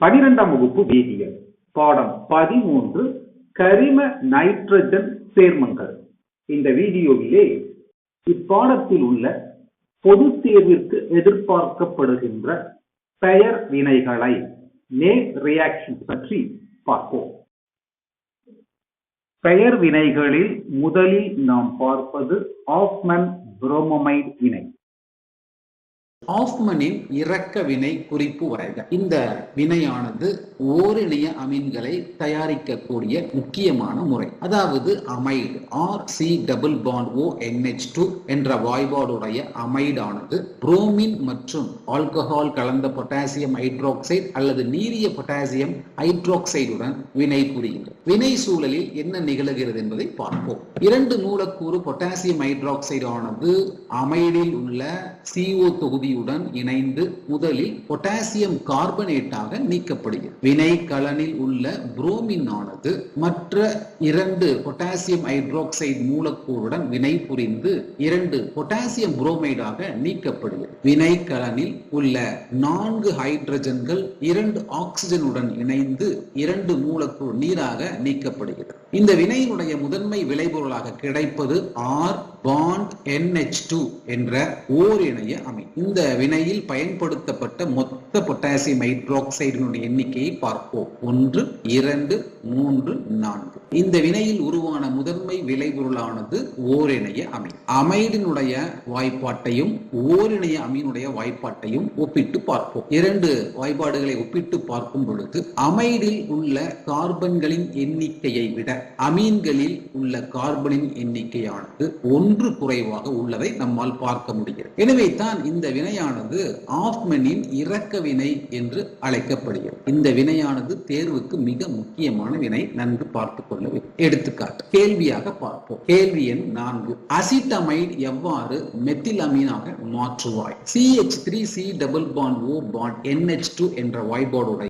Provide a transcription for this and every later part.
பனிரெண்டாம் வகுப்பு வேதியியல். பாடம் பதிமூன்று கரிம நைட்ரஜன் சேர்மங்கள். இந்த வீடியோவிலே இப்பாடத்தில் உள்ள பொது தேர்விற்கு எதிர்பார்க்கப்படுகின்ற பெயர் வினைகளை நே ரியாக்ஷன் பற்றி பார்ப்போம். பெயர் வினைகளில் முதலில் நாம் பார்ப்பது ஆஃப்மன் புரோமமைட் வினை. ஆஃப்மனின் இறக்க வினை குறிப்பு வரைக. இந்த வினையானது ஓரிணைய அமீன்களை தயாரிக்கக்கூடிய முக்கியமான முறை. அதாவது amide R C double bond O NH two என்ற வாய்பாடுடைய அமைடானது புரோமின் மற்றும் ஆல்கஹால் கலந்த பொட்டாசியம் ஹைட்ராக்சைடு அல்லது நீரிய பொட்டாசியம் ஹைட்ராக்சைடுடன் வினை புரிகிறது. வினை சூழலில் என்ன நிகழுகிறது என்பதை பார்ப்போம். இரண்டு மூலக்கூறு பொட்டாசியம் ஹைட்ராக்சைடு ஆனது அமைடில் உள்ள சிஓ தொகுதியுடன் இணைந்து முதலில் பொட்டாசியம் கார்பனேட்டாக நீக்கப்படுகிறது. வினைக்கலனில் உள்ள புரோமின் ஆனது மற்ற இரண்டு பொட்டாசியம் ஹைட்ராக்சைடு மூலக்கூறுடன் வினை புரிந்து இரண்டு பொட்டாசியம் புரோமைடாக நீக்கப்படுகிறது. வினைக்கலனில் உள்ள நான்கு ஹைட்ரஜன்கள் இரண்டு ஆக்சிஜனுடன் இணைந்து இரண்டு மூலக்கூறு நீராக நீக்கப்படுகிறது. இந்த வினையினுடைய முதன்மை விளைபொருளாக கிடைப்பது ஆர் பாண்ட் NH2 என்ற ஓரிணைய அமை. இந்த வினையில் பயன்படுத்தப்பட்ட மொத்த பொட்டாசியம் ஹைட்ரோக்சைடினுடைய எண்ணிக்கையை பார்ப்போம். ஒன்று இரண்டு மூன்று நான்கு. இந்த வினையில் உருவான முதன்மை விளைபொருளானது ஓரிணைய அமை. அமைடினுடைய வாய்ப்பாட்டையும் ஓரிணைய அமீனுடைய வாய்ப்பாட்டையும் ஒப்பிட்டு பார்ப்போம். இரண்டு வாய்ப்பாடுகளை ஒப்பிட்டு பார்க்கும் பொழுது அமைடில் உள்ள கார்பன்களின் எண்ணிக்கையை விட அமீன்களில் உள்ள கார்பனின் எண்ணிக்கையானது ஒன்று குறைவாக உள்ளதை நம்மால் பார்க்க முடிகிறது. எனவே தான் இந்த வினையானது ஆஃப்மனின் இறக்க வினை என்று அழைக்கப்படுகிறது. இந்த வினையானது தேர்வுக்கு மிக முக்கியமான வினை நன்கு பார்த்துக் கொள்ள வேண்டும் எடுத்துக்காட்டு. கேள்வியாக பார்ப்போம். கேள்வி எண் நான்கு. அசிட்டமைட் எவ்வாறு மெத்தில் அமீனாக மாற்றுவாய் CH three C double bond O bond NH two என்ற வாய்பாடுடைய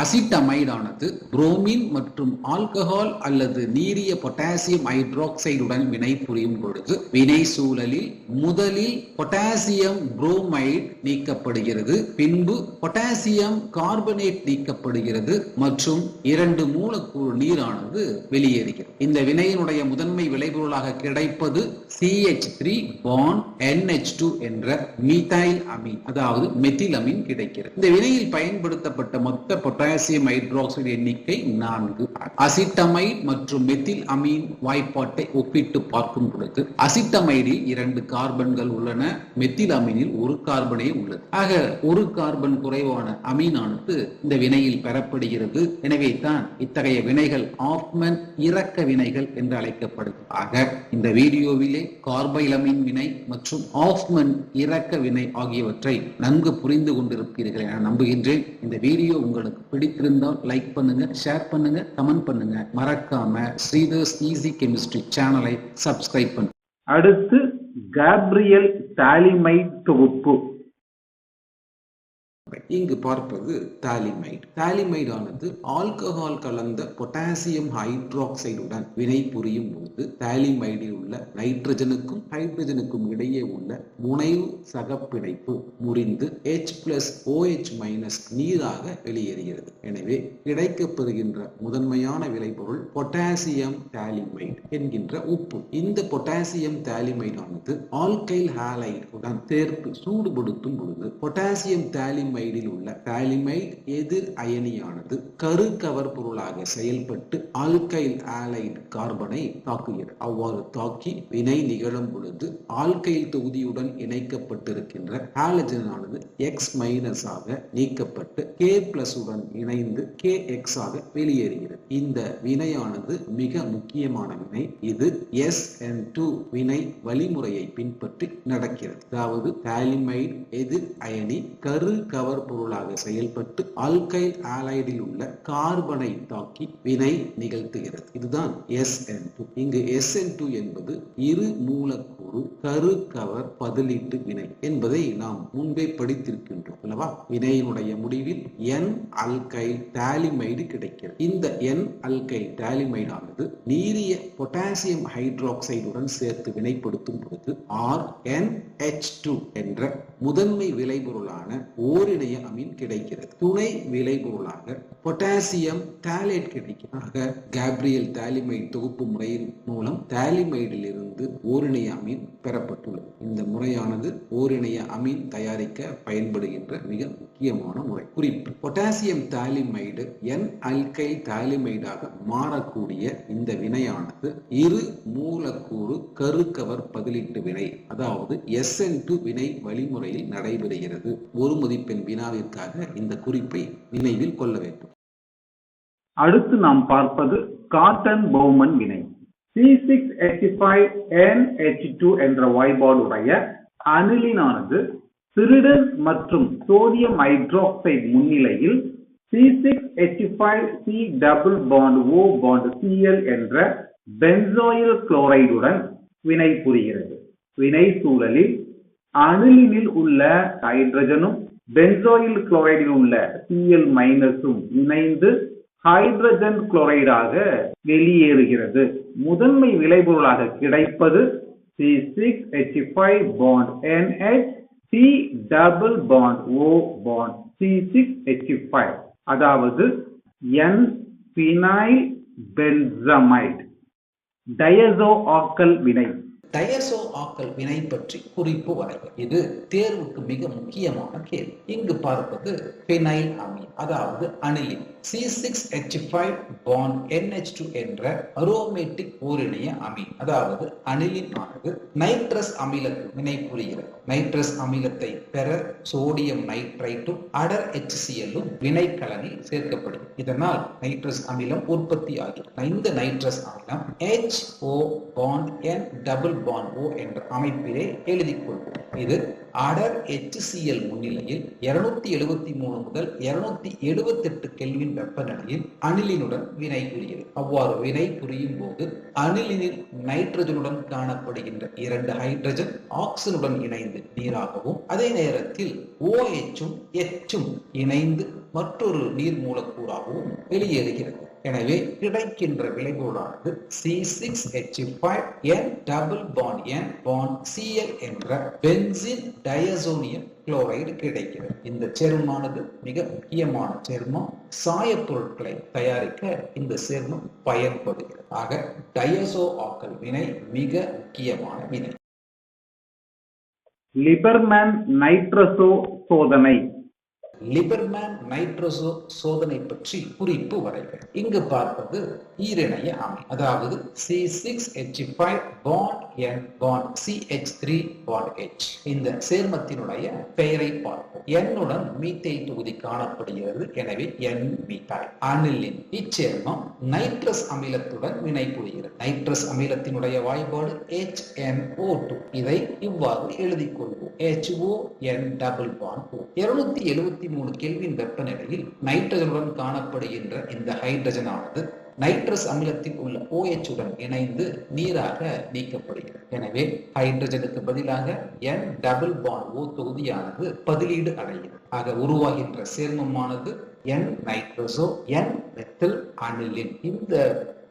அசிட்டமைடானது புரோமின் மற்றும் ஆல்கஹால் அல்லது நீரிய பொட்டாசியம் ஹைட்ராக்சைடுடன் வினை புரியும் பொழுது வினை சூழலில் முதலில் பொட்டாசியம் புரோமைடு நீக்கப்படுகிறது பின்பு பொட்டாசியம் கார்பனேட் நீக்கப்படுகிறது மற்றும் இரண்டு மூலக்கூறு நீரானது வெளியேறுகிறது. இந்த வினையினுடைய முதன்மை விளைபொருளாக கிடைப்பது CH three bond NH two என்ற மீதைல் அமீன் அதாவது மெத்திலமின் கிடைக்கிறது. இந்த வினையில் பயன்படுத்தப்பட்ட மொத்த மொத்த பொட்டாசியம் ஹைட்ராக்சைடு எண்ணிக்கை நான்கு. அசிட்டமைட் மற்றும் மெத்தில் அமீன் வாய்ப்பாட்டை ஒப்பிட்டு பார்க்கும் பொழுது அசிட்டமைடில் இரண்டு கார்பன்கள் உள்ளன மெத்தில் அமீனில் ஒரு கார்பனே உள்ளது. ஆக ஒரு கார்பன் குறைவான அமீனானது இந்த வினையில் பெறப்படுகிறது. எனவே தான் இத்தகைய வினைகள் ஆப்மன் இறக்க வினைகள் என்று அழைக்கப்படுகிறது ஆக இந்த வீடியோவிலே கார்பைலமின் வினை மற்றும் ஆஃப்மன் இறக்க வினை ஆகியவற்றை நன்கு புரிந்து கொண்டிருப்பீர்கள் என நம்புகின்றேன். இந்த வீடியோ உங்கள் உங்களுக்கு பிடித்திருந்தால் லைக் பண்ணுங்க ஷேர் பண்ணுங்க கமெண்ட் பண்ணுங்க. மறக்காம ஸ்ரீதர்ஸ் ஈஸி கெமிஸ்ட்ரி சேனலை சப்ஸ்கிரைப் பண்ணுங்க அடுத்து கேப்ரியல் தாலிமை தொகுப்பு. இங்கு பார்ப்பது தாலிமைடு தாலிமைடானது ஆல்கஹால் கலந்த பொட்டாசியம் ஹைட்ராக்சைடுடன் வினை புரியும் போது தாலிமைடில் உள்ள நைட்ரஜனுக்கும் ஹைட்ரஜனுக்கும் இடையே உள்ள முனைவு சகப்பிணைப்பு முறிந்து எச் பிளஸ் ஓஎச் மைனஸ் நீராக வெளியேறுகிறது. எனவே கிடைக்கப்பெறுகின்ற முதன்மையான விளைபொருள் பொட்டாசியம் தாலிமைடு என்கின்ற உப்பு. இந்த பொட்டாசியம் தாலிமைடானது ஆல்கைல் ஹாலைடுடன் சேர்த்து சூடுபடுத்தும் பொழுது பொட்டாசியம் தாலிமைடில் உள்ள தாலிமைட் எதிர் அயனியானது கரு கவர் பொருளாக செயல்பட்டு ஆல்கைல் ஆலைட் கார்பனை தாக்குகிறது. அவ்வாறு தாக்கி வினை நிகழும் பொழுது ஆல்கைல் தொகுதியுடன் இணைக்கப்பட்டிருக்கின்ற ஹாலஜனானது எக்ஸ் மைனஸ் ஆக நீக்கப்பட்டு கே பிளஸ் உடன் இணைந்து கே எக்ஸ் ஆக வெளியேறுகிறது. இந்த வினையானது மிக முக்கியமான வினை. இது எஸ் என் டூ வினை வழிமுறையை பின்பற்றி நடக்கிறது. அதாவது தாலிமைடு எதிர் அயனி கரு கவர் பொருளாக செயல்பட்டு அல்கைல் ஆலைடில் உள்ள கார்பனை தாக்கி வினை நிகழ்த்துகிறது. இதுதான் எஸ் என் டூ இங்கு எஸ் என் டூ என்பது இரு மூலக்கூறு கரு கவர் பதிலீட்டு வினை என்பதை நாம் முன்பே படித்திருக்கின்றோம் அல்லவா? வினையினுடைய முடிவில் என் அல்கைல் டாலிமைடு கிடைக்கிறது. இந்த என் அல்கைல் டாலிமைடானது நீரிய பொட்டாசியம் ஹைட்ராக்சைடுடன் சேர்த்து வினைப்படுத்தும் பொழுது ஆர் என் எச் டூ என்ற முதன்மை விளைபொருளான ஓரி ஓரிணைய அமீன் கிடைக்கிறது. துணை விளைபொருளாக பொட்டாசியம் தாலேட் கிடைக்கும் கேப்ரியல் தாலிமைட் தொகுப்பு முறையின் மூலம் தாலிமைடில் இருந்து ஓரிணைய அமீன் பெறப்பட்டுள்ளது. இந்த முறையானது ஓரிணைய அமீன் தயாரிக்க பயன்படுகின்ற மிக முக்கியமான முறை. குறிப்பு பொட்டாசியம் தாலிமைடு என் அல்கை தாலிமைடாக மாறக்கூடிய இந்த வினையானது இரு மூலக்கூறு கருக்கவர் பதிலீட்டு வினை அதாவது எஸ் என் டு வினை வழிமுறையில் நடைபெறுகிறது. ஒரு மதிப்பெண் வினாவிற்காக இந்த குறிப்பை நினைவில் கொள்ள வேண்டும். அடுத்து நாம் பார்ப்பது காட்டன் பௌமன் வினை. C6H5NH2 என்ற வாய்பாடுடைய அனிலினானது சிரிடன் மற்றும் சோடியம் ஹைட்ராக்சைடு முன்னிலையில் C6H5C double bond O bond Cl என்ற பென்சாயில் குளோரைடுடன் வினை புரிகிறது. வினை சூழலில் அனிலினில் உள்ள ஹைட்ரஜனும் பென்சோயில் குளோரைடில் உள்ள சிஎல் மைனஸும் இணைந்து ஹைட்ரஜன் குளோரைடாக வெளியேறுகிறது. முதன்மை விளைபொருளாக கிடைப்பது C six H five bond NH C double bond O bond C six H five அதாவது என் பினைல் பென்சமைட் டயசோ ஆக்கல் வினை. டயசோ ஆக்கல் வினை பற்றி குறிப்பு வரை இது தேர்வுக்கு மிக முக்கியமான கேள்வி. இங்கு பார்ப்பது பினைல் அமீன் அதாவது aniline C six H five bond NH two என்ற அரோமேட்டிக் ஓரிணைய அமீன் அதாவது அணிலின் ஆனது நைட்ரஸ் அமிலத்தில் வினை புரிகிறது. நைட்ரஸ் அமிலத்தை பெற சோடியம் நைட்ரைட்டும் அடர் HCl-ம் வினைக்கலனில் சேர்க்கப்படும் இதனால் நைட்ரஸ் அமிலம் உற்பத்தி ஆகிறது இந்த நைட்ரஸ் அமிலம் H O bond N double bond என்ற அமைப்பிலே எழுதிக் கொள்வோம். இது அடர் எச்சிசிஎல் முன்னிலையில் இருநூத்தி எழுபத்தி மூணு முதல் இருநூத்தி எழுபத்தி எட்டு கெல்வின் வெப்பநிலையில் அனிலினுடன் வினை புரிகிறது அவ்வாறு வினை புரியும் போது அனிலினில் நைட்ரஜனுடன் காணப்படுகின்ற இரண்டு ஹைட்ரஜன் ஆக்சிஜனுடன் இணைந்து நீராகவும் அதே நேரத்தில் OH-உம் H-உம் இணைந்து மற்றொரு நீர் மூலக்கூறாகவும் வெளியேறுகிறது. எனவே கிடைக்கின்ற விளைவுகளானது C six H five N double bond N bond Cl என்ற பென்சின் டயசோனியம் குளோரைடு கிடைக்கிறது. இந்த சேர்மமானது மிக முக்கியமான சேர்மம். சாய பொருட்களை தயாரிக்க இந்த சேர்மம் பயன்படுகிறது. ஆக டயசோ ஆக்கல் வினை மிக முக்கியமான வினை. லிபர்மேன் நைட்ரசோ சோதனை. லிபர்மேன் நைட்ரோசோ சோதனை பற்றி குறிப்பு வரைகள் இங்கு பார்ப்பது ஈரிணைய அமை அதாவது C six H five bond N bond C H three bond H இந்த சேர்மத்தினுடைய பெயரை பார்ப்போம். என்னுடன் மீத்தை தொகுதி காணப்படுகிறது. எனவே என் மீத்தாய் அனிலின் இச்சேர்மம் நைட்ரஸ் அமிலத்துடன் வினைபுரிகிறது. நைட்ரஸ் அமிலத்தினுடைய வாய்ப்பாடு ஹெச் என் ஓ டூ இதை இவ்வாறு எழுதிக் கொள்வோம். H O N double bond O இருநூத்தி எழுபத்தி மூணு கெல்வின் வெப்பநிலையில் நைட்ரஜனுடன் காணப்படுகின்ற இந்த ஹைட்ரஜன் ஆனது நைட்ரஸ் அமிலத்தில் உள்ள ஓஎச் உடன் இணைந்து நீராக நீக்கப்படுகிறது. எனவே ஹைட்ரஜனுக்கு பதிலாக என் டபுள் பாண்ட் ஓ தொகுதியானது பதிலீடு அடைகிறது. ஆக உருவாகின்ற சேர்மமானது என் நைட்ரசோ என் மெத்தில் அனிலின் இந்த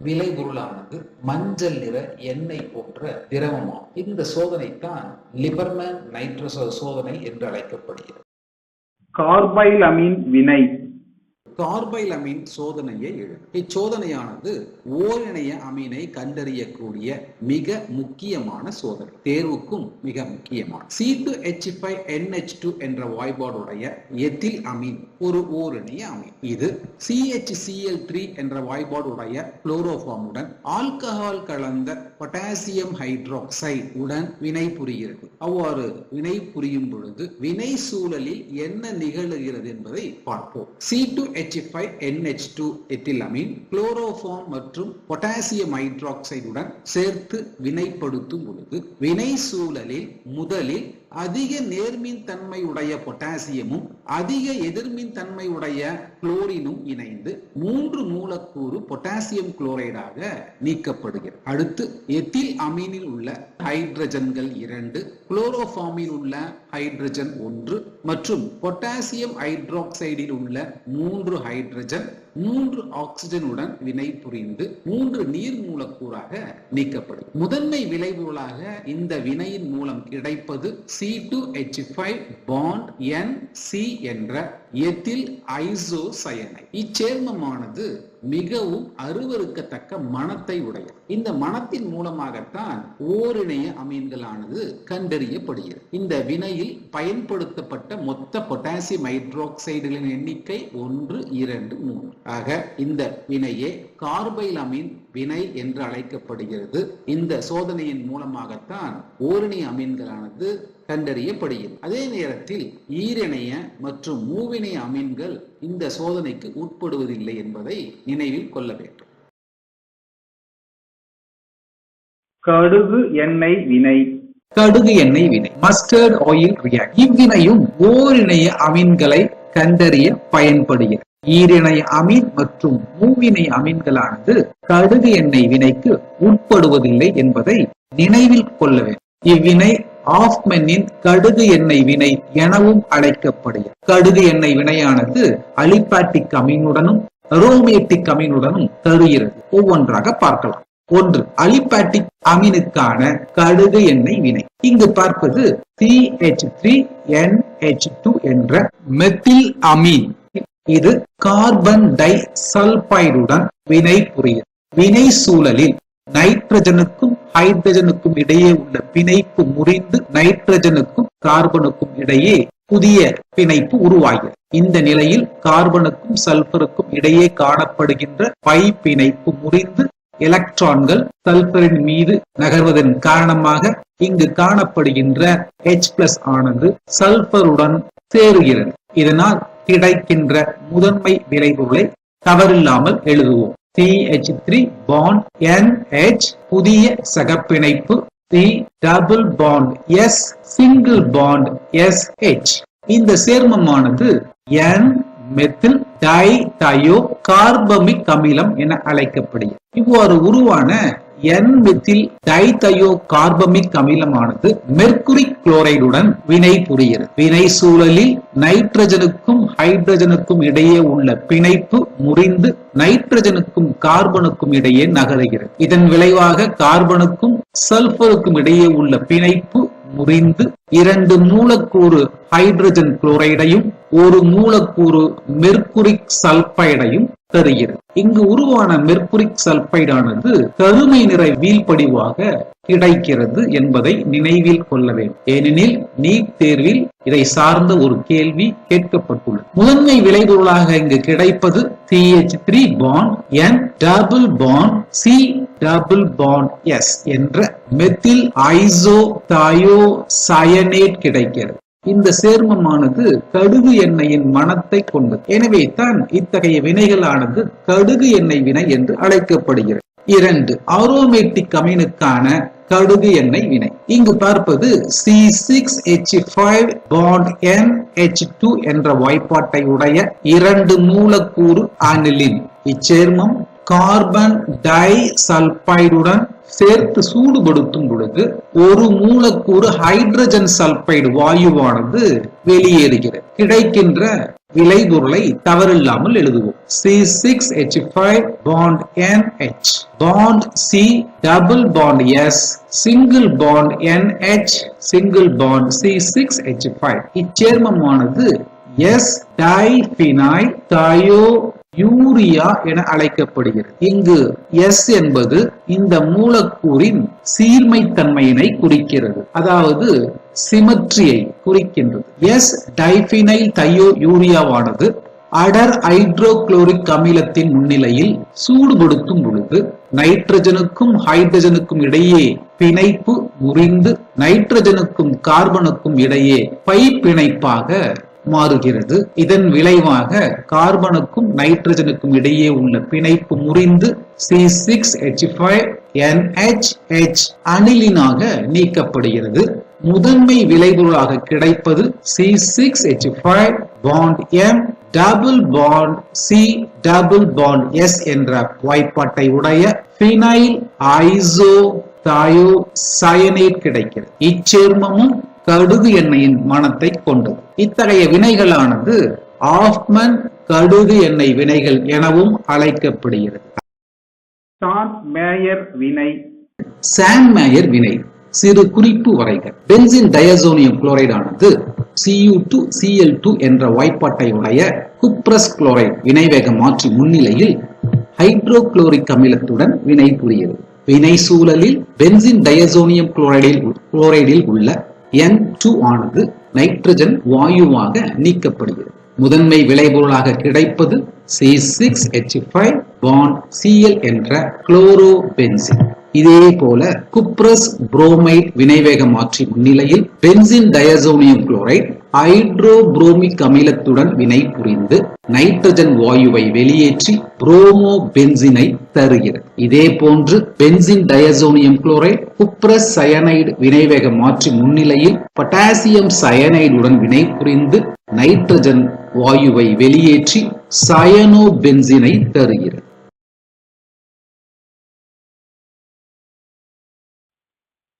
விளைபொருளானது மஞ்சள் நிற எண்ணெய் போன்ற திரவமாகும். இந்த சோதனை தான் லிபர்மேன் நைட்ரசோ சோதனை என்று அழைக்கப்படுகிறது. கார்பைலமீன் வினை கார்பைல் அமீன் சோதனையை எழுது இச்சோதனையானது ஓரிணைய அமீனை கண்டறியக்கூடிய மிக முக்கியமான சோதனை. தேர்வுக்கும் மிக முக்கியமான. C two H five NH two என்ற வாய்பாடுடைய எத்தில் அமீன்? ஒரு ஓரிணைய அமீன். இது சிஹெச்சிஎல் த்ரீ என்ற வாய்பாடுடைய குளோரோஃபார்முடன் ஆல்கஹால் கலந்த பொட்டாசியம் ஹைட்ராக்சைடு உடன் வினை புரிகிறது. அவ்வாறு வினை புரியும் பொழுது வினை சூழலில் என்ன நிகழுகிறது என்பதை பார்ப்போம். C two H five NH two ethylamine chloroform மற்றும் பொட்டாசியம் ஹைட்ராக்சைடுடன் சேர்த்து வினைப்படுத்தும் பொழுது வினை சூழலில் முதலில் அதிக நேர்மின் தன்மையுடைய பொட்டாசியமும் அதிக எதிர்மின் தன்மையுடைய குளோரினும் இணைந்து மூன்று மூலக்கூறு பொட்டாசியம் குளோரைடாக நீக்கப்படுகிறது. அடுத்து எத்தில் அமீனில் உள்ள ஹைட்ரஜன்கள் இரண்டு குளோரோஃபார்மில் உள்ள ஹைட்ரஜன் ஒன்று மற்றும் பொட்டாசியம் ஹைட்ராக்சைடில் உள்ள மூன்று ஹைட்ரஜன் மூன்று ஆக்சிஜனுடன் வினை புரிந்து மூன்று நீர் மூலக்கூறாக நீக்கப்படும். முதன்மை விளைவுகளாக இந்த வினையின் மூலம் கிடைப்பது C two H five bond N C என்ற எத்தில் ஐசோசயனை? இச்சேர்மமானது மிகவும் அருவருக்கத்தக்க மனத்தை உடைய இந்த மனத்தின் மூலமாகத்தான் ஓரிணைய அமீன்களானது கண்டறியப்படுகிறது. இந்த வினையில் பயன்படுத்தப்பட்ட மொத்த பொட்டாசியம் ஹைட்ரோக்சைடுகளின் எண்ணிக்கை ஒன்று இரண்டு மூன்று. ஆக இந்த வினையே கார்பைல் அமீன் வினை என்று அழைக்கப்படுகிறது. இந்த சோதனையின் மூலமாகத்தான் ஓரிணைய அமீன்களானது கண்டறியப்படுகிறது. அதே நேரத்தில் ஈரிணைய மற்றும் மூவிணைய அமீன்கள் இந்த சோதனைக்கு உட்படுவதில்லை என்பதை நினைவில் கொள்ள வேண்டும். கடுகு எண்ணெய் வினை. கடுகு எண்ணெய் வினை. மஸ்டர்ட் ஆயில் ரியாக்ட் இவ்வினையும் ஓரிணைய அமீன்களை கண்டறிய பயன்படுகிறது. ஈரிணை அமீன் மற்றும் மூவினை அமீன்களானது கடுகு எண்ணெய் வினைக்கு உட்படுவதில்லை என்பதை நினைவில் கொள்ள வேண்டும். இவ்வினை ஆஃப்மென்னின் கடுகு எண்ணெய் வினை எனவும் அழைக்கப்படுகிறது. கடுகு எண்ணெய் வினையானது அலிபாட்டிக் அமீனுடனும் ரோமேட்டிக் அமீனுடனும் தருகிறது. ஒவ்வொன்றாக பார்க்கலாம். ஒன்று அலிபாட்டிக் அமீனுக்கான கடுகு எண்ணெய் வினை. இங்கு பார்ப்பது சி ஹெச் த்ரீ டூ என்ற மெத்தில் அமீன். இது கார்பன் டை சல்பைடுடன் வினை புரியும். வினை சூழலில் நைட்ரஜனுக்கும் ஹைட்ரஜனுக்கும் இடையே உள்ள பிணைப்பு முறிந்து நைட்ரஜனுக்கும் கார்பனுக்கும் இடையே புதிய பிணைப்பு உருவாகிறது. இந்த நிலையில் கார்பனுக்கும் சல்பருக்கும் இடையே காணப்படுகின்ற பை பிணைப்பு முறிந்து எலக்ட்ரான்கள் சல்பரின் மீது நகர்வதன் காரணமாக இங்கு காணப்படுகின்ற ஹெச் பிளஸ் ஆனது சல்பருடன் சேருகிறது. இதனால் கிடைக்கின்ற முதன்மை விளைவுகளை தவறில்லாமல் எழுதுவோம். CH3 த்ரீ பாண்ட் NH புதிய சகப்பிணைப்பு. C double bond S single bond SH இந்த சேர்மமானது N methyl di thio carbamic அமிலம் என அழைக்கப்படுகிறது. இவ்வாறு உருவான என் மித்தில் டைதயோ கார்பமிக் அமிலமானது மெர்குரி குளோரைடுடன் வினை புரிகிறது. வினை சூழலில் நைட்ரஜனுக்கும் ஹைட்ரஜனுக்கும் இடையே உள்ள பிணைப்பு முறிந்து நைட்ரஜனுக்கும் கார்பனுக்கும் இடையே நகருகிறது. இதன் விளைவாக கார்பனுக்கும் சல்பருக்கும் இடையே உள்ள பிணைப்பு முறிந்து இரண்டு மூலக்கூறு ஹைட்ரஜன் குளோரைடையும் ஒரு மூலக்கூறு மெர்குரிக் சல்பைடையும் தருகிறது. இங்கு உருவான மெர்குரிக் சல்பைடானது கருமை நிற வீழ்படிவாக கிடைக்கிறது என்பதை நினைவில் கொள்ள வேண்டும். ஏனெனில் நீட் தேர்வில் இதை சார்ந்த ஒரு கேள்வி கேட்கப்பட்டுள்ளது. முதன்மை விளைபொருளாக இங்கு கிடைப்பது CH3 three bond N double bond C double bond S என்ற methyl isothiocyanate. இந்த சேர்மமானது கடுகு எண்ணெயின் மனத்தை கொண்டது. எனவே தான் இத்தகைய வினைகளானது கடுகு எண்ணெய் வினை என்று அழைக்கப்படுகிறது. இரண்டு ஆரோமேட்டிக் அமீனுக்கான கடுகு எண்ணெய் வினை. இங்கு பார்ப்பது C six H five bond N H two என்ற வாய்ப்பாட்டை உடைய இரண்டு மூலக்கூறு அனிலின் இச்சேர்மம் கார்பன் டை சல்பைடுடன் சேர்த்து சூடுபடுத்தும் பொழுது ஒரு மூலக்கூறு ஹைட்ரஜன் சல்பைடு வாயுவானது வெளியேறுகிறது. கிடைக்கின்ற விளைபொருளை தவறில்லாமல் எழுதுவோம். C six H five bond N H bond C double bond S single bond N H single bond C six H five இச்சேர்மமானது S diphenyl thiourea என அழைக்கப்படுகிறது. இங்கு எஸ் என்பது இந்த மூலக்கூறின் சீர்மைத்தன்மையினை குறிக்கிறது. அதாவது சிமெட்ரியை குறிக்கின்றது. எஸ் டைபினைல் தையோ யூரியாவானது அடர் ஹைட்ரோகுளோரிக் அமிலத்தின் முன்னிலையில் சூடுபடுத்தும் பொழுது நைட்ரஜனுக்கும் ஹைட்ரஜனுக்கும் இடையே பிணைப்பு முறிந்து நைட்ரஜனுக்கும் கார்பனுக்கும் இடையே பை பிணைப்பாக மாறுகிறது. இதன் விளைவாக கார்பனுக்கும் நைட்ரஜனுக்கும் இடையே உள்ள பிணைப்பு முறிந்து C six H five NH அனிலினாக நீக்கப்படுகிறது. முதன்மை விளைபொருளாக கிடைப்பது C six H five bond M double bond C double bond S என்ற வாய்ப்பாட்டை உடைய பினைல் ஐசோ தாயோ சயனேட் கிடைக்கிறது. இச்சேர்மமும் கடுகு எண்ணெயின் மனத்தை கொண்டது. இத்தகைய வினைகளானது ஆஃப்மன் கடுகு எண்ணெய் வினைகள் எனவும் அழைக்கப்படுகிறது. வினை. சான்மேயர் வினை சிறு குறிப்பு வரைக பென்சின் டயசோனியம் குளோரைடு ஆனது Cu2 Cl2 என்ற வாய்ப்பாட்டை உடைய குப்ரஸ் குளோரைடு வினைவேக மாற்றி முன்னிலையில் ஹைட்ரோகுளோரிக் அமிலத்துடன் வினை புரிகிறது வினை சூழலில் பென்சின் டயசோனியம் குளோரைடில் குளோரைடில் உள்ள N2 ஆனது நைட்ரஜன் வாயுவாக நீக்கப்படுகிறது. முதன்மை விளைபொருளாக கிடைப்பது C6H5 பாண்ட் Cl என்ற குளோரோபென்சின் இதே போல குப்ரஸ் புரோமைட் வினைவேக மாற்றி முன்னிலையில் பென்சின் டயசோனியம் குளோரைட் ஹைட்ரோபுரோமிக் அமிலத்துடன் வினை புரிந்து நைட்ரஜன் வாயுவை வெளியேற்றி புரோமோ பென்சினை தருகிறது. இதே போன்று benzene diazonium chloride cuprous cyanide வினைவேக மாற்றி முன்னிலையில் பொட்டாசியம் சயனைடுடன் வினை புரிந்து நைட்ரஜன் வாயுவை வெளியேற்றி சயனோ பென்சினை தருகிறது.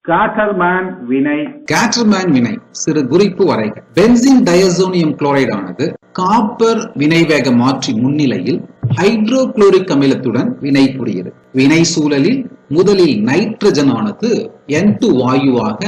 காட்டர்மேன் வினை காட்டல்மேன் வினை சிறு குறிப்பு வரைக. பென்சின் டயசோனியம் குளோரைடு ஆனது காப்பர் வினைவேக மாற்றி முன்னிலையில் ஹைட்ரோகுளோரிக் அமிலத்துடன் வினை புரிகிறது வினை சூழலில் முதலில் நைட்ரஜன் ஆனது N2 வாயுவாக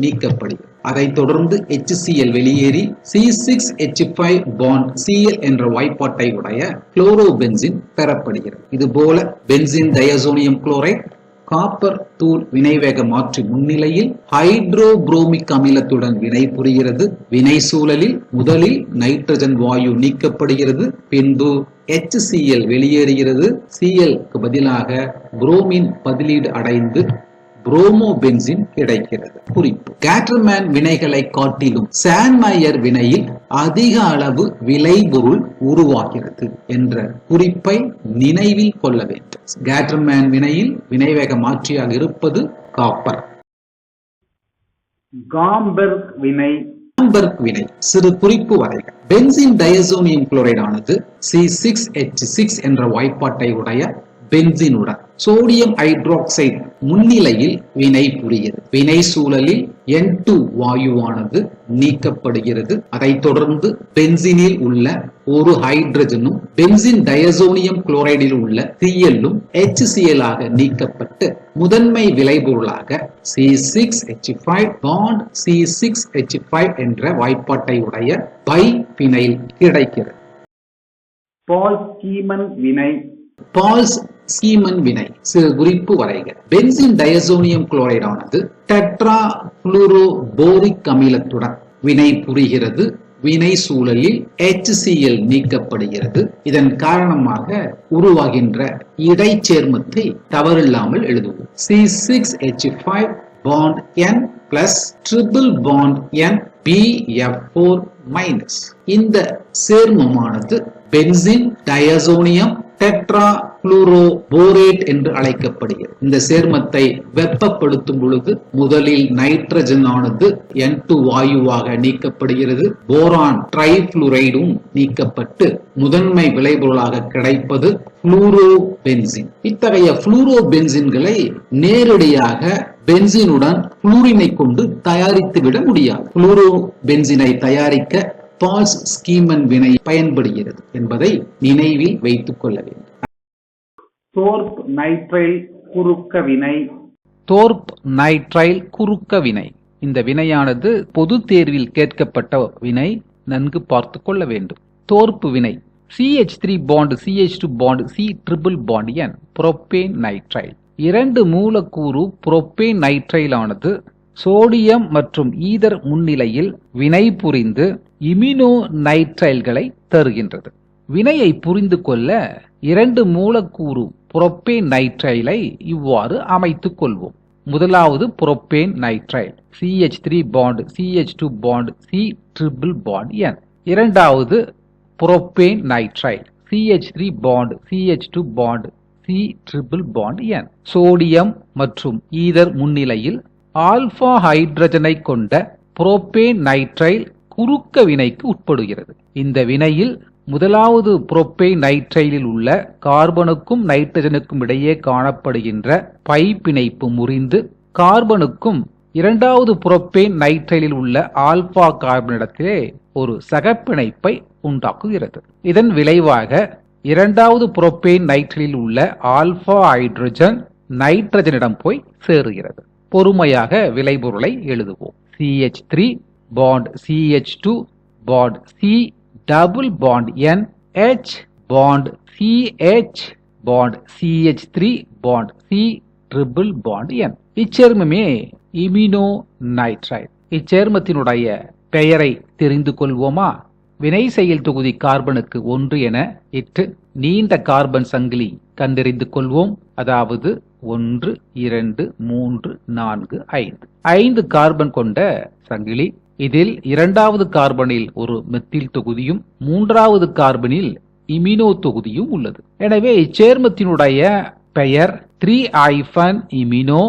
நீக்கப்படுகிறது. அதைத் தொடர்ந்து HCl வெளியேறி C6H5 பாண்ட் Cl என்ற வாய்ப்பாட்டை உடைய குளோரோபென்சின் பெறப்படுகிறது. இதுபோல பென்சின் டயசோனியம் குளோரைட் காப்பர் தூள் வினைவேக மாற்றி முன்னிலையில் ஹைட்ரோபுரோமிக் அமிலத்துடன் வினை புரிகிறது. வினை சூழலில் முதலில் நைட்ரஜன் வாயு நீக்கப்படுகிறது பின்பு HCl வெளியேறுகிறது. Cl பதிலாக புரோமின் பதிலீடு அடைந்து புரோமோபென்சின் கிடைக்கிறது. குறிப்பு. கேட்டர்மேன் வினைகளை காட்டிலும் சான்மயர் வினையில் அதிக அளவு விளைபொருள் உருவாகிறது என்ற குறிப்பை நினைவில் கொள்ள வேண்டும். கேட்டர்மேன் வினையில் வினைவேக மாற்றியாக இருப்பது காப்பர். காம்பெர்க் வினை. காம்பர்க் வினை. சிறு குறிப்பு வரைக. பென்சின் டயசோனியம் குளோரைடு ஆனது C6H6 என்ற வாய்ப்பாட்டை உடைய பென்சினுடன். சோடியம் ஹைட்ராக்சைடு முன்னிலையில் வினை புரிகிறது. வினை சூழலில் N2 வாயுவானது நீக்கப்படுகிறது. அதைத் தொடர்ந்து பென்சினில் உள்ள ஒரு ஹைட்ரஜனும் பென்சின் டயசோனியம் குளோரைடில் உள்ள Cl-ம் HCl ஆக நீக்கப்பட்டு முதன்மை விளைபொருளாக C6H5 பாண்ட் C6H5 என்ற வாய்ப்பாட்டை உடைய பை பினைல் கிடைக்கிறது. பால் ஸ்கீமன் வினை. பால்ஸ் ஸ்கீமன் வினை சிறு குறிப்பு வரைக. பென்சின் டயசோனியம் குளோரைடு ஆனது டெட்ரா புளூரோபோரிக் அமிலத்துடன் வினை புரிகிறது. வினை சூழலில் HCl நீக்கப்படுகிறது. இதன் காரணமாக உருவாகின்ற இடைச்சேர்மத்தை தவறில்லாமல் எழுதுவோம். C6H5 bond N plus triple bond N BF four minus இந்த சேர்மமானது பென்சின் டயசோனியம் டெட்ரா புளூரோபோரேட் என்று அழைக்கப்படுகிறது. இந்த சேர்மத்தை வெப்பப்படுத்தும் பொழுது முதலில் நைட்ரஜன் ஆனது என் டூ வாயுவாக நீக்கப்படுகிறது. போரான் ட்ரைஃபுளூரைடும் நீக்கப்பட்டு முதன்மை விளைபொருளாக கிடைப்பது புளூரோபென்சின் இத்தகைய புளூரோபென்சின்களை நேரடியாக பென்சினுடன் புளூரினை கொண்டு தயாரித்து விட முடியாது. புளூரோ பென்சினை தயாரிக்க பால்ஸ் ஸ்கீமன் வினை பயன்படுகிறது என்பதை நினைவில் வைத்துக் கொள்ள வேண்டும். தோர்ப் நைட்ரைல் குறுக்க வினை. தோர்ப் நைட்ரைல் குறுக்க வினை. இந்த வினையானது பொது தேர்வில் கேட்கப்பட்ட வினை. நன்கு பார்த்து கொள்ள வேண்டும். தோர்ப்பு வினை. CH three bond CH two bond C triple bond N propane nitrile இரண்டு மூலக்கூறு புரோப்பேன் நைட்ரைலானது சோடியம் மற்றும் ஈதர் முன்னிலையில் வினை புரிந்து இமினோ நைட்ரைல்களை தருகின்றது. வினையை புரிந்து கொள்ள இரண்டு மூலக்கூறு புரோப்பேன் நைட்ரைலை இவ்வாறு அமைத்துக் கொள்வோம். முதலாவது propane nitrile CH three bond CH two bond C triple bond N. இரண்டாவது propane nitrile CH three bond CH two bond C triple bond N. Sodium மற்றும் ஈதர் முன்னிலையில் ஆல்பா ஹைட்ரஜனை கொண்ட புரோப்பேன் நைட்ரைல் குறுக்க வினைக்கு உட்படுகிறது. இந்த வினையில் முதலாவது புரோப்பேன் நைட்ரைலில் உள்ள கார்பனுக்கும் நைட்ரஜனுக்கும் இடையே காணப்படுகின்ற பை பிணைப்பு முறிந்து கார்பனுக்கும் இரண்டாவது புரோப்பேன் நைட்ரைலில் உள்ள ஆல்பா கார்பனிடத்திலே ஒரு சகப்பிணைப்பை உண்டாக்குகிறது. இதன் விளைவாக இரண்டாவது புரோப்பேன் நைட்ரைலில் உள்ள ஆல்பா ஹைட்ரஜன் நைட்ரஜனிடம் போய் சேருகிறது. பொறுமையாக விளைபொருளை எழுதுவோம். CH three bond CH two bond C double bond N H bond CH bond CH three bond C triple bond N இச்சேர்மமே imino nitrite. இச்சேர்மத்தினுடைய பெயரை தெரிந்து கொள்வோமா? வினை செயல் தொகுதி கார்பனுக்கு ஒன்று என இட்டு நீண்ட கார்பன் சங்கிலி கண்டறிந்து கொள்வோம். அதாவது ஒன்று இரண்டு மூன்று நான்கு ஐந்து. ஐந்து கார்பன் கொண்ட சங்கிலி இதில் இரண்டாவது கார்பனில் ஒரு மெத்தில் தொகுதியும் மூன்றாவது கார்பனில் இமினோ தொகுதியும் உள்ளது. எனவே இச்சேர்மத்தினுடைய பெயர் three hyphen imino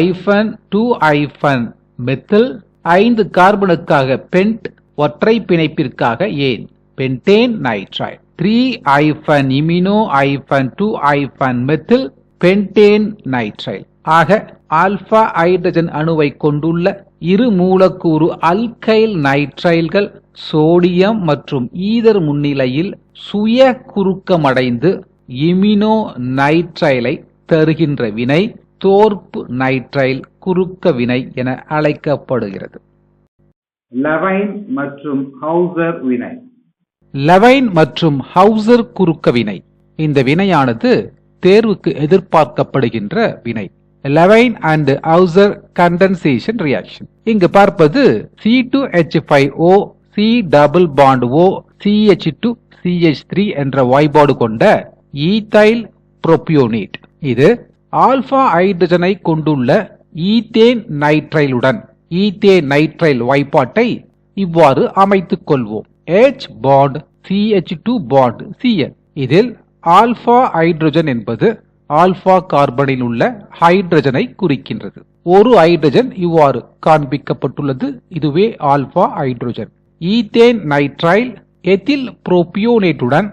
hyphen two hyphen methyl ஐந்து கார்பனுக்காக பென்ட் ஒற்றை பிணைப்பிற்காக ஏன் pentane nitrite. Three hyphen imino hyphen two hyphen methyl pentane nitrile ஆக ஆல்பா ஹைட்ரஜன் அணுவை கொண்டுள்ள இரு மூலக்கூறு அல்கைல் நைட்ரைல்கள் சோடியம் மற்றும் ஈதர் முன்னிலையில் சுய குறுக்கமடைந்து இமினோ நைட்ரைலை தருகின்ற வினை தோர்ப்பு நைட்ரைல் குறுக்க வினை என அழைக்கப்படுகிறது. லவைன் மற்றும் ஹவுசர் வினை. லெவைன் மற்றும் ஹவுசர் குறுக்க வினை. இந்த வினையானது தேர்வுக்கு எதிர்பார்க்கப்படுகின்ற வினை. Levine and Hauser condensation reaction இங்கு பார்ப்பது C two H five O C double bond O CH two CH three என்ற வாய்பாடு கொண்ட ஈத்தைல் புரோபியோனேட் இது ஆல்பா ஹைட்ரஜனை கொண்டுள்ள ஈத்தேன் நைட்ரைலுடன் ஈத்தேன் நைட்ரைல் வாய்ப்பாட்டை இவ்வாறு அமைத்துக் கொள்வோம். H bond CH2 bond Cl. இதில் ஆல்பா ஹைட்ரஜன் என்பது ஆல்பா கார்பனில் உள்ள ஹைட்ரஜனை குறிக்கின்றது. ஒரு ஹைட்ரஜன் இவ்வாறு காண்பிக்கப்பட்டுள்ளது. இதுவே alpha hydrogen. Ethane nitrile ethyl புரோபியோனேட்டுடன்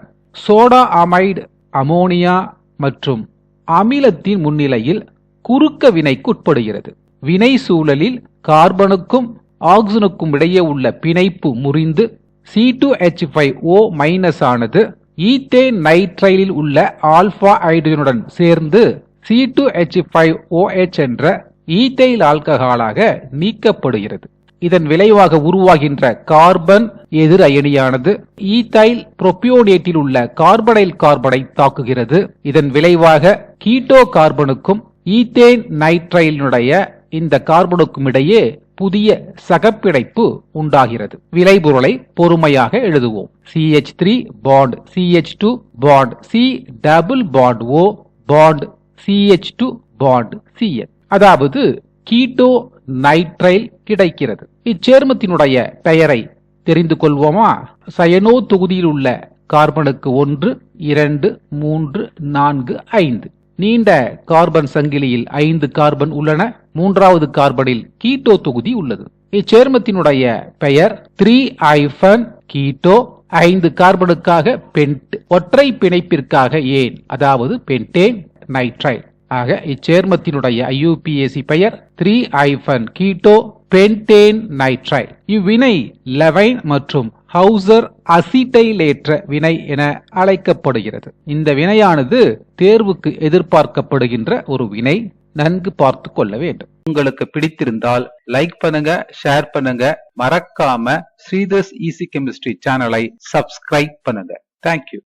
soda amide ammonia மற்றும் அமிலத்தின் முன்னிலையில் குறுக்க வினைக்கு உட்படுகிறது. வினை சூழலில் கார்பனுக்கும் ஆக்சினுக்கும் இடையே உள்ள பிணைப்பு முறிந்து C two H five O minus ஆனது ஈத்தேன் நைட்ரைலில் உள்ள ஆல்பா ஹைட்ரஜனுடன் சேர்ந்து C two H five OH என்ற ஈத்தைல் ஆல்கஹாலாக நீக்கப்படுகிறது. இதன் விளைவாக உருவாகின்ற கார்பன் எதிர் அயனியானது ஈத்தைல் புரோபியோனேட்டில் உள்ள கார்பனைல் கார்பனை தாக்குகிறது. இதன் விளைவாக கீட்டோ கார்பனுக்கும் ஈத்தேன் நைட்ரைலினுடைய இந்த கார்பனுக்கும் இடையே புதிய சகப்பிணைப்பு உண்டாகிறது. விளைபொருளை பொறுமையாக எழுதுவோம். CH three bond CH two bond C double bond O bond CH two bond CN அதாவது கீட்டோ நைட்ரைல் கிடைக்கிறது. இச்சேர்மத்தினுடைய பெயரை தெரிந்து கொள்வோமா? சயனோ தொகுதியில் உள்ள கார்பனுக்கு ஒன்று இரண்டு மூன்று நான்கு ஐந்து. நீண்ட கார்பன் சங்கிலியில் ஐந்து கார்பன் உள்ளன. மூன்றாவது கார்பனில் கீட்டோ தொகுதி உள்ளது. இச்சேர்மத்தினுடைய பெயர் த்ரீ ஐஃபன் கீட்டோ. ஐந்து கார்பனுக்காக பென்ட் ஒற்றை பிணைப்பிற்காக ஏன் அதாவது பென்டேன் நைட்ரைட். ஆக இச்சேர்மத்தினுடைய ஐயூபிஏசி பெயர் three hyphen keto pentane nitrite. இவ்வினை Levine மற்றும் ஹவுசர் அசிட்டைலேற்ற வினை என அழைக்கப்படுகிறது. இந்த வினையானது தேர்வுக்கு எதிர்பார்க்கப்படுகின்ற ஒரு வினை. நன்கு பார்த்து கொள்ள வேண்டும். உங்களுக்கு பிடித்திருந்தால் லைக் பண்ணுங்க ஷேர் பண்ணுங்க. மறக்காம ஸ்ரீதர்ஸ் ஈசி கெமிஸ்ட்ரி சேனலை சப்ஸ்கிரைப் பண்ணுங்க. Thank you